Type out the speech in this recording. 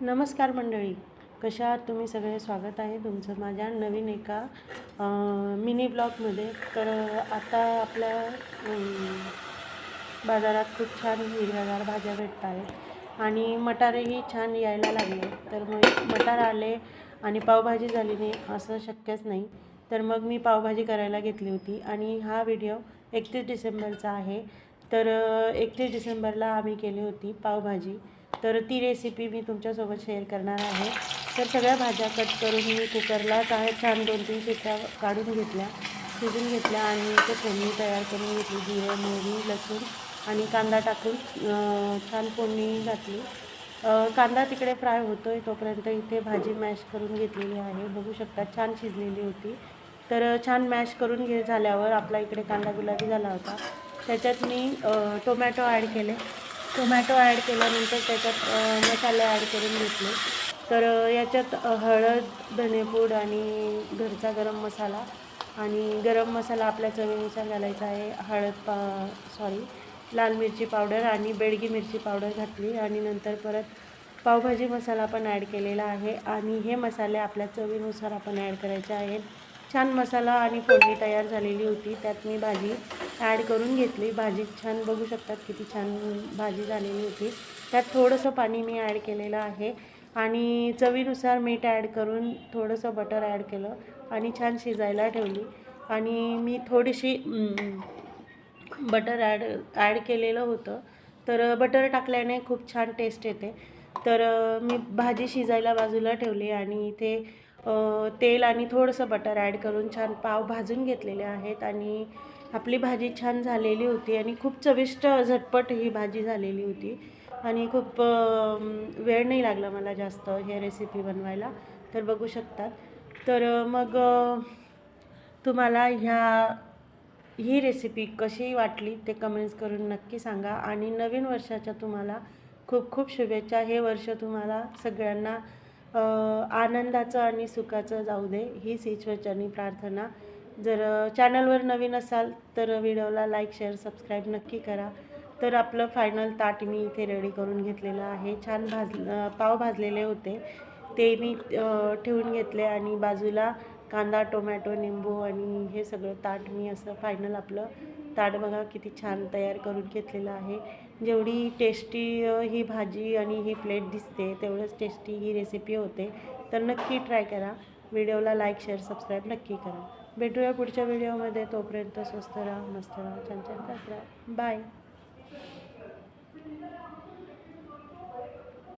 नमस्कार मंडळी. कशा आहात तुम्ही? सगळे स्वागत आहे तुमचं माझ्या नवीन एका मिनी ब्लॉगमध्ये. तर आता आपल्या बाजारात खूप छान हिरव्यागार भाज्या भेटत आहेत. आणि मटारेही छान यायला लागले. तर मग मटार आले आणि पावभाजी झाली नाही असं शक्यच नाही. तर मग मी पावभाजी करायला घेतली होती. आणि हा व्हिडिओ एकतीस डिसेंबरचा आहे. तर एकतीस डिसेंबरला आम्ही केली होती पावभाजी. तर ती रेसिपी मी तुमच्यासोबत शेअर करणार आहे. तर सगळ्या भाज्या कट करून मी कुकरला काय छान दोन तीन शिट्ट्या काढून घेतल्या शिजून घेतल्या आणि ते फोडणी तयार करून घेतली जिरे मोहरी लसूण आणि कांदा टाकून छान फोडणी घातली. कांदा तिकडे फ्राय होतो आहे तोपर्यंत इथे भाजी मॅश करून घेतलेली आहे. बघू शकता छान शिजलेली होती. तर छान मॅश करून घे झाल्यावर आपला इकडे कांदा गुलाबी झाला होता. त्याच्यात मी टोमॅटो ॲड केले. टोमॅटो ॲड केल्यानंतर त्याच्यात मसाले ॲड करून घेतले. तर याच्यात हळद धनेपूड आणि घरचा गरम मसाला आणि गरम मसाला आपल्या चवीनुसार घालायचा आहे. हळद पा सॉरी लाल मिरची पावडर आणि बेडगी मिरची पावडर घातली आणि नंतर परत पावभाजी मसाला पण ॲड केलेला आहे. आणि हे मसाले आपल्या चवीनुसार आपण ॲड करायचे आहेत. छान मसाला आणि फोडणी तयार झालेली होती. त्यात मी भाजी ॲड करून घेतली. भाजी छान बघू शकतात किती छान भाजी झालेली होती. त्यात थोडंसं पाणी मी ॲड केलेलं आहे. आणि चवीनुसार मीठ ॲड करून थोडंसं बटर ॲड केलं आणि छान शिजायला ठेवली. आणि मी थोडीशी बटर ॲड ॲड केलेलं होतं. तर बटर टाकल्याने खूप छान टेस्ट येते. तर मी भाजी शिजायला बाजूला ठेवली आणि इथे तेल आणि थोडंसं बटर ॲड करून छान पाव भाजून घेतलेले आहेत आणि आपली भाजी छान झालेली होती आणि खूप चविष्ट झटपट ही भाजी झालेली होती. आणि खूप वेळ नाही लागला मला जास्त हे रेसिपी बनवायला तर बघू शकतात. तर मग तुम्हाला ह्या ही रेसिपी कशी वाटली ते कमेंट्स करून नक्की सांगा. आणि नवीन वर्षाच्या तुम्हाला खूप खूप शुभेच्छा. हे वर्ष तुम्हाला सगळ्यांना आनंदाचं आणि सुखाचं जाऊ दे हीच ईश्वरचरणी प्रार्थना. जर चॅनलवर नवीन असाल तर व्हिडिओला लाईक शेअर सबस्क्राईब नक्की करा. तर आपलं फायनल ताट मी इथे रेडी करून घेतलेलं आहे. छान भाज पाव भाजलेले होते. ते मी ठेवून घेतले आणि बाजूला कांदा टोमॅटो निंबू आणि हे सगळं ताट मी असं फायनल आपलं ताट बघा किती छान तयार करून घेतलेलं आहे. जेवढी टेस्टी ही भाजी आणि ही प्लेट दिसते तेवढंच टेस्टी ही रेसिपी होते. तर नक्की ट्राय करा. व्हिडिओला लाईक शेअर सबस्क्राईब नक्की करा. भेटूया पुढच्या व्हिडिओमध्ये तोपर्यंत स्वस्त राहा मस्त राहा छान छान राहा. बाय